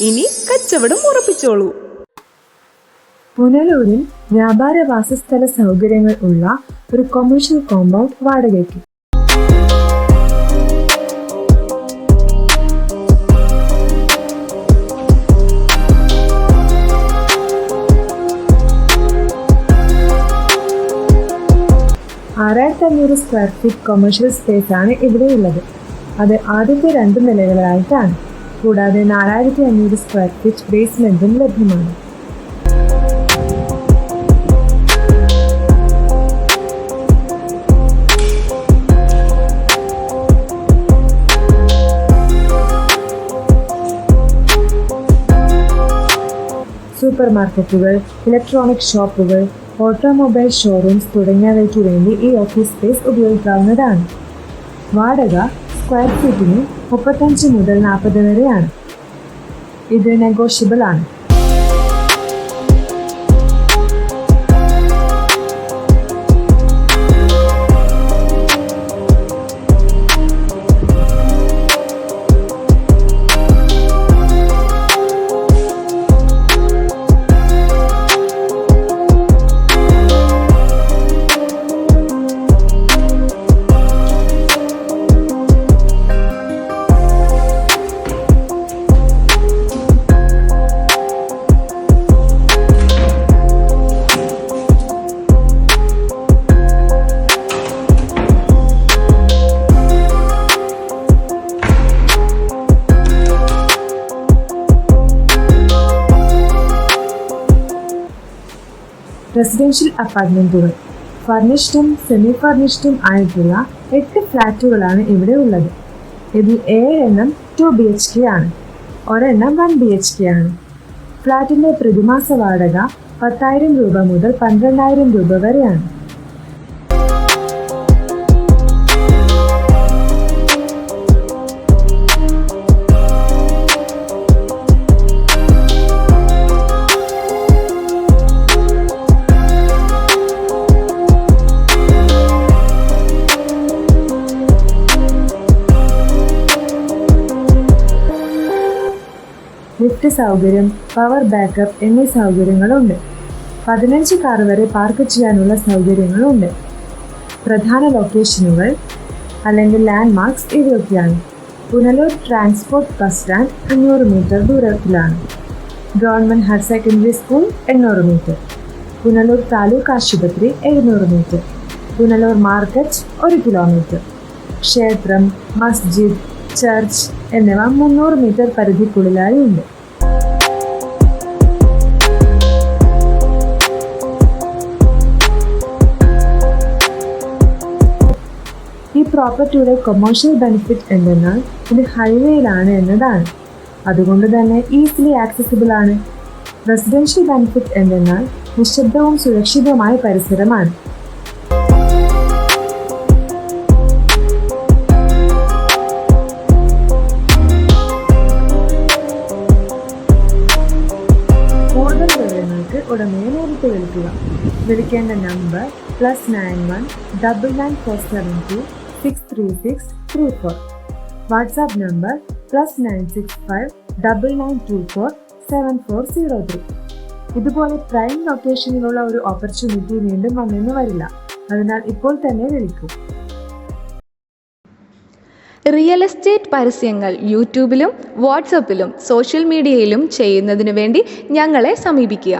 ഇനി കച്ചവടം ഉറപ്പിച്ചോളൂ. പുനലൂരിൽ വ്യാപാര വാസസ്ഥല സൗകര്യങ്ങൾ ഉള്ള ഒരു കൊമേഴ്ഷ്യൽ കോമ്പൗണ്ട് വാടകയ്ക്ക്. ആറായിരത്തി അഞ്ഞൂറ് സ്ക്വയർ ഫീറ്റ് കൊമേഴ്ഷ്യൽ സ്പേസ് ആണ് ഇവിടെയുള്ളത്. അത് ആദ്യത്തെ രണ്ട് നിലകളായിട്ടാണ്. കൂടാതെ നാലായിരത്തി അഞ്ഞൂറ് സ്ക്വയർ ഫീറ്റ് ബേസ്മെന്റും ലഭ്യമാണ്. സൂപ്പർ മാർക്കറ്റുകൾ ഇലക്ട്രോണിക് ഷോപ്പുകൾ ഓട്ടോമൊബൈൽ ഷോറൂംസ് തുടങ്ങിയവയ്ക്ക് വേണ്ടി ഈ ഓഫീസ് സ്പേസ് ഉപയോഗിക്കാവുന്നതാണ്. വാടക സ്ക്വയർ ഫീറ്റിന് മുപ്പത്തഞ്ച് മുതൽ നാൽപ്പത് വരെയാണ്. ഇത് നെഗോഷ്യബിൾ ആണ്. റെസിഡൻഷ്യൽ അപ്പാർട്ട്മെന്റുകൾ. ഫർണിഷ്ഡും സെമി ഫർണിഷ്ഡും ആയിട്ടുള്ള എട്ട് ഫ്ലാറ്റുകളാണ് ഇവിടെ ഉള്ളത്. ഇതിൽ ഏഴെണ്ണം ടു ബി എച്ച് കെ ആണ്. ഒരെണ്ണം വൺ ബി എച്ച് കെ ആണ്. ഫ്ലാറ്റിന്റെ പ്രതിമാസ വാടക പത്തായിരം രൂപ മുതൽ പന്ത്രണ്ടായിരം രൂപ വരെയാണ്. ലിഫ്റ്റ് സൗകര്യം പവർ ബാക്കപ്പ് എന്നീ സൗകര്യങ്ങളുണ്ട്. പതിനഞ്ച് കാർ വരെ പാർക്ക് ചെയ്യാനുള്ള സൗകര്യങ്ങളുണ്ട്. പ്രധാന ലൊക്കേഷനുകൾ അല്ലെങ്കിൽ ലാൻഡ്മാർക്സ് ഇവയൊക്കെയാണ്. പുനലൂർ ട്രാൻസ്പോർട്ട് ബസ് സ്റ്റാൻഡ് അഞ്ഞൂറ് മീറ്റർ ദൂരത്തിലാണ്. ഗവൺമെന്റ് ഹയർ സെക്കൻഡറി സ്കൂൾ എണ്ണൂറ് മീറ്റർ. പുനലൂർ താലൂക്ക് ആശുപത്രി എഴുന്നൂറ് മീറ്റർ. പുനലൂർ മാർക്കറ്റ് ഒരു കിലോമീറ്റർ. ക്ഷേത്രം മസ്ജിദ് ചർച്ച് എന്നിവ മുന്നൂറ് മീറ്റർ പരിധിക്കുള്ളിലായി ഉണ്ട്. ഈ പ്രോപ്പർട്ടിയുടെ കൊമേഴ്ഷ്യൽ ബെനിഫിറ്റ് എന്തെന്നാൽ ഇത് ഹൈവേയിലാണ് എന്നതാണ്. അതുകൊണ്ട് തന്നെ ഈസിലി ആക്സസിബിൾ ആണ്. റെസിഡൻഷ്യൽ ബെനിഫിറ്റ് എന്തെന്നാൽ നിശബ്ദവും സുരക്ഷിതവുമായ പരിസരമാണ്. ഉടമയെ നേരിട്ട് വിളിക്കുക വിളിക്കേണ്ട number plus nine one double nine four seven two six three six three four WhatsApp number plus nine six five double nine two four seven four zero three ഇതുപോലെ പ്രൈം ലൊക്കേഷനിലുള്ള ഒരു ഓപ്പർച്യൂണിറ്റി വീണ്ടും വന്നെന്ന് വരില്ല. അതിനാൽ ഇപ്പോൾ തന്നെ വിളിക്കൂ. റിയൽ എസ്റ്റേറ്റ് പരസ്യങ്ങൾ യൂട്യൂബിലും വാട്സപ്പിലും സോഷ്യൽ മീഡിയയിലും ചെയ്യുന്നതിനു വേണ്ടി ഞങ്ങളെ സമീപിക്കുക.